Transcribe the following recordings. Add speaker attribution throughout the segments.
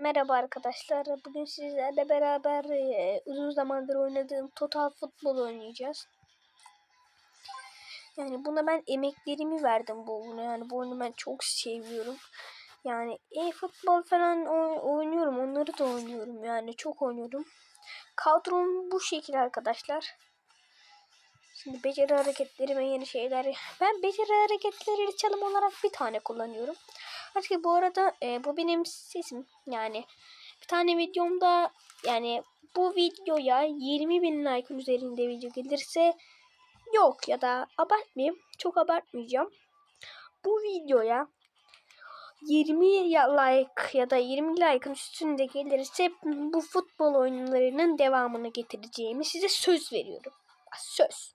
Speaker 1: Merhaba arkadaşlar. Bugün sizlerle beraber e, uzun zamandır oynadığım Total Futbol oynayacağız. Yani buna ben emeklerimi verdim bu oyuna. Yani bu oyunu ben çok seviyorum. Yani e-futbol falan oynuyorum. Onları da oynuyorum. Yani çok oynuyorum. Kadrom bu şekilde arkadaşlar. Şimdi beceri hareketleri ve yeni şeyler. Ben beceri hareketleri çalım olarak bir tane kullanıyorum. Artık bu arada e, bu benim sesim. Yani bir tane videomda yani bu videoya 20 bin like üzerinde video gelirse yok ya da abartmayayım. Çok abartmayacağım. Bu videoya 20 like ya da 20 like'ın üstünde gelirse bu futbol oyunlarının devamını getireceğimi size söz veriyorum. Söz.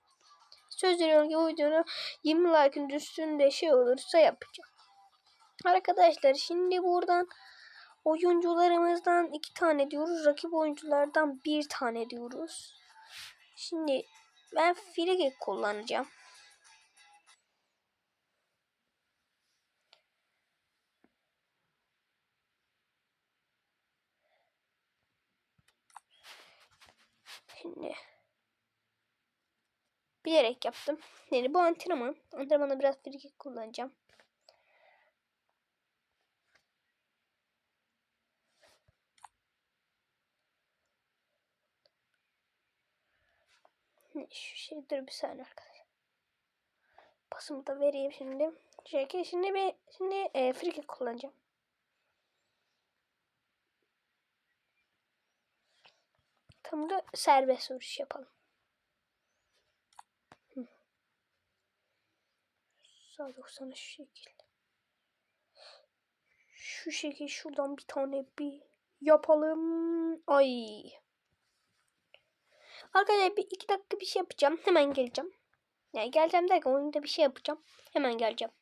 Speaker 1: Söz veriyorum ki bu videonun 20 like'ın üstünde şey olursa yapacağım. Arkadaşlar şimdi buradan oyuncularımızdan iki tane diyoruz. Rakip oyunculardan bir tane diyoruz. Şimdi ben free kullanacağım. Şimdi bilerek yaptım. Yani bu antrenman. Antrenmanda biraz free kullanacağım. Şu şey dur bir saniye arkadaşlar. Pasımı da vereyim şimdi. Şöyle şimdi bir şimdi e, free kullanacağım. Tam da serbest vuruş yapalım. Hı. Sağ 90 şu şekilde. Şu şekilde şuradan bir tane bir yapalım. Ay. Arkadaşlar bir iki dakika bir şey yapacağım. Hemen geleceğim. Yani geleceğim derken oyunda bir şey yapacağım. Hemen geleceğim.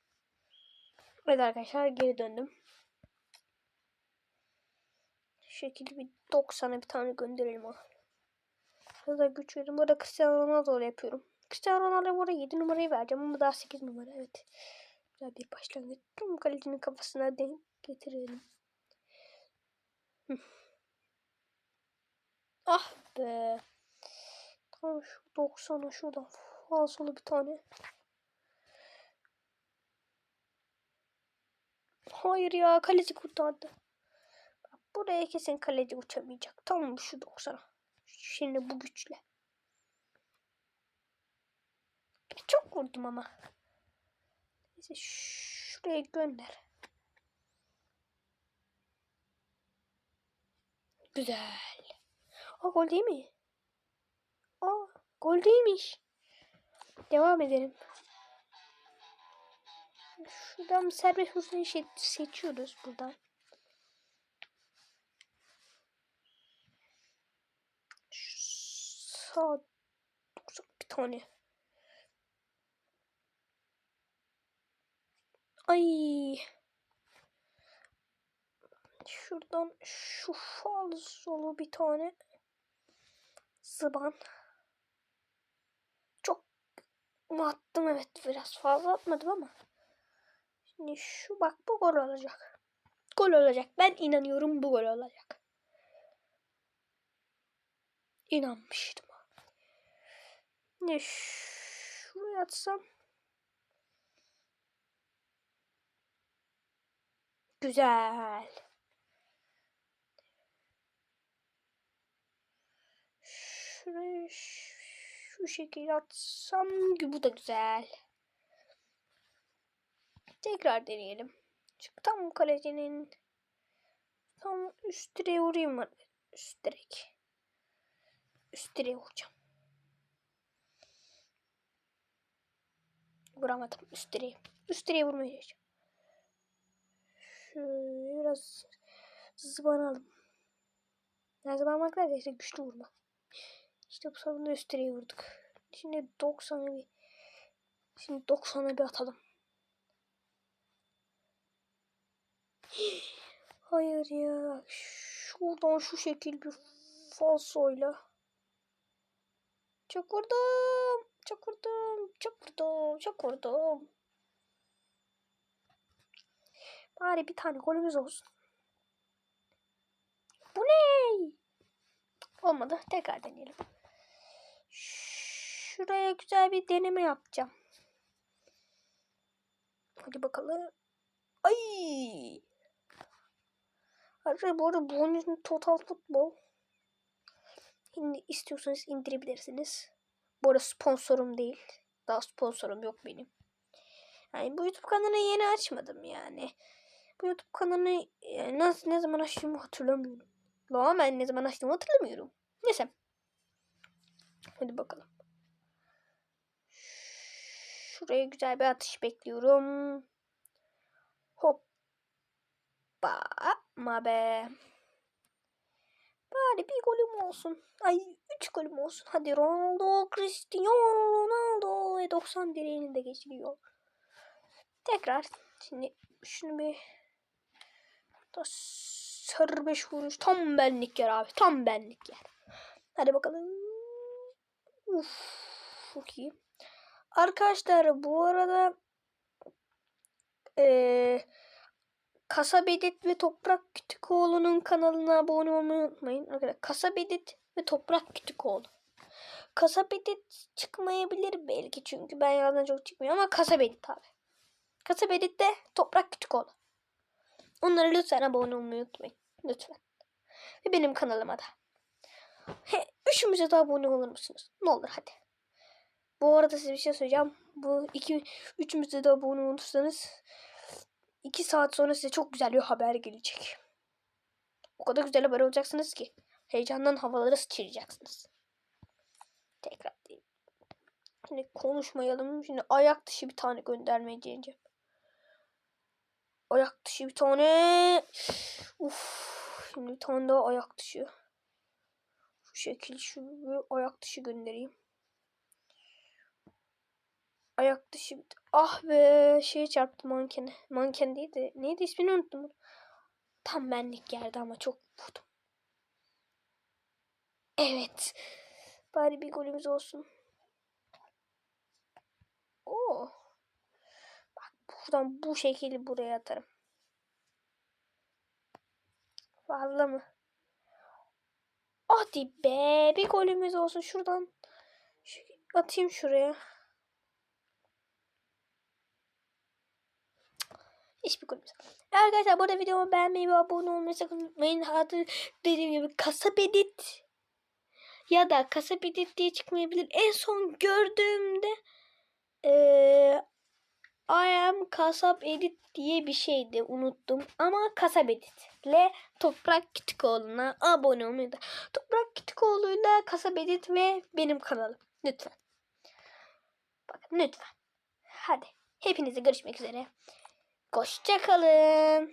Speaker 1: Evet arkadaşlar geri döndüm. Şu şekilde bir 90'a bir tane gönderelim ha. Hızla güç verin. Burada Cristiano Ronaldo yapıyorum. Cristiano Ronaldo'ya burada 7 numarayı vereceğim ama daha 8 numara. Evet. Güzel bir başlangıç. Tüm kalecinin kafasına denk getirelim. ah be. Tamam şu 90'a şuradan falsolu bir tane. Hayır ya kaleci kurtardı. Buraya kesin kaleci uçamayacak. Tamam şu 90'a. Şimdi bu güçle. Çok vurdum ama. Neyse şuraya gönder. Güzel. O gol değil mi? Gol değilmiş. Devam edelim. Şuradan serbest vuruşunu şey seçiyoruz buradan. Sağ bir tane. Ay. Şuradan şu fal solu bir tane. Zıban. Çok mu attım evet biraz fazla atmadım ama. Şimdi şu bak bu gol olacak. Gol olacak. Ben inanıyorum bu gol olacak. İnanmıştım. Ne şuraya atsam. Güzel. Şuraya şu şekilde atsam bu da güzel. Tekrar deneyelim. Çünkü tam kalecinin tam üst direğe vurayım mı? Üst direk. Üst direğe vuracağım. Vuramadım üst direğe. Üst direğe vurmaya çalışacağım. Şöyle biraz zıbanalım. Yani zıbanmak işte güçlü vurma. İşte bu sonunda üst direğe vurduk. Şimdi 90'a bir Şimdi 90'a bir atalım. Hayır ya. Şuradan şu şekil bir falsoyla. Çok vurdum. Çok vurdum. Çok vurdum. Bari bir tane golümüz olsun. Bu ne? Olmadı. Tekrar deneyelim. Şuraya güzel bir deneme yapacağım. Hadi bakalım. Ay! Arkadaşlar bu arada bu oyunun Total Futbol. Şimdi istiyorsanız indirebilirsiniz. Bu arada sponsorum değil. Daha sponsorum yok benim. Yani bu YouTube kanalını yeni açmadım yani. Bu YouTube kanalını e, nasıl ne zaman açtığımı hatırlamıyorum. Lan ben ne zaman açtığımı hatırlamıyorum. Neyse. Hadi bakalım. Şuraya güzel bir atış bekliyorum. Hoppa. Ma be. Bari bir golüm olsun. Ay üç golüm olsun. Hadi Ronaldo, Cristiano Ronaldo. E, 90 direğini de geçiriyor. Tekrar. Şimdi şunu bir da serbest vuruş. Tam benlik yer abi. Tam benlik yer. Hadi bakalım. Uf, çok iyi. Arkadaşlar bu arada eee Kasap Edit ve Toprak Kütükoğlu'nun kanalına abone olmayı unutmayın. Arkadaşlar Kasap Edit ve Toprak Kütükoğlu. Kasap Edit çıkmayabilir belki çünkü ben yazdan çok çıkmıyor ama Kasap Edit abi. Kasap Edit de Toprak Kütükoğlu. Onlara lütfen abone olmayı unutmayın. Lütfen. Ve benim kanalıma da. He, üçümüze de abone olur musunuz? Ne olur hadi. Bu arada size bir şey söyleyeceğim. Bu iki, üçümüze de abone olursanız iki saat sonra size çok güzel bir haber gelecek. O kadar güzel haber olacaksınız ki. Heyecandan havaları sıçrayacaksınız. Tekrar değil. Şimdi konuşmayalım. Şimdi ayak dışı bir tane göndermeye deneyeceğim. Ayak dışı bir tane. Uf. Şimdi bir tane daha ayak dışı. Şu şekil şu ayak dışı göndereyim. Ayak dışı. Ah be şeye çarptı mankene. Manken değil de neydi ismini unuttum. Tam benlik geldi ama çok vurdum. Evet. Bari bir golümüz olsun. Oo. Bak buradan bu şekilde buraya atarım. Fazla mı? Hadi be bir golümüz olsun şuradan. Şu, atayım şuraya. Hiçbir golümüz. Arkadaşlar burada videomu beğenmeyi ve abone olmayı sakın unutmayın. Adı dediğim gibi kasap edit ya da kasap edit diye çıkmayabilir. En son gördüğümde eee I am kasap edit diye bir şeydi unuttum ama kasap edit ile Toprak Kütükoğlu'na abone olmayı da Toprak Kütükoğlu'yla kasap edit ve benim kanalım lütfen bakın lütfen hadi hepinize görüşmek üzere hoşçakalın